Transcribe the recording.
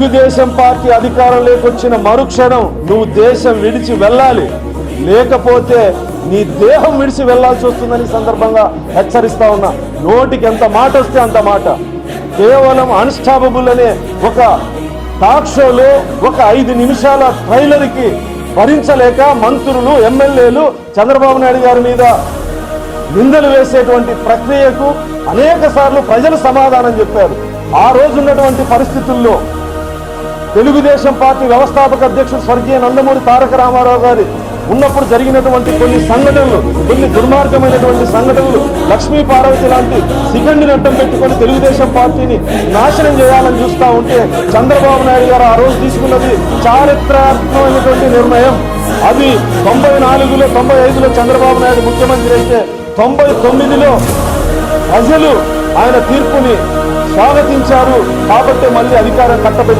Telugu Desam party అధికారంలోకి వచ్చిన మరుక్షణం నువ్వు దేశం విడిచి వెళ్ళాలి. లేకపోతే నీ దేహం విడిచి వెళ్ళాల్సి వస్తుందని సందర్భంగా హెచ్చరిస్తా ఉన్నా. నోటికి ఎంత మాట వస్తే అంత మాట. కేవలం అన్స్టాపబుల్ అనే ఒక టాక్ షోలో ఒక ఐదు నిమిషాల ట్రైలర్కి భరించలేక మంత్రులు ఎమ్మెల్యేలు చంద్రబాబు నాయుడు గారి మీద నిందలు వేసేటువంటి ప్రక్రియకు అనేక సార్లు ప్రజలు సమాధానం చెప్పారు. ఆ రోజు ఉన్నటువంటి పరిస్థితుల్లో తెలుగుదేశం పార్టీ వ్యవస్థాపక అధ్యక్షుడు స్వర్గీయ నందమూరి తారక రామారావు గారి ఉన్నప్పుడు జరిగినటువంటి కొన్ని సంఘటనలు కొన్ని దుర్మార్గమైనటువంటి సంఘటనలు లక్ష్మీ పార్వతి లాంటి సిగండిని అడ్డం పెట్టుకొని తెలుగుదేశం పార్టీని నాశనం చేయాలని చూస్తా ఉంటే చంద్రబాబు నాయుడు గారు ఆ రోజు తీసుకున్నది చారిత్రాత్మకమైనటువంటి నిర్ణయం. అది తొంభై నాలుగులో తొంభై ఐదులో చంద్రబాబు నాయుడు ముఖ్యమంత్రి అయితే తొంభై తొమ్మిదిలో ప్రజలు ఆయన తీర్పుని స్వాగతించారు. కాబట్టి మళ్ళీ అధికారం కట్టబెట్టారు.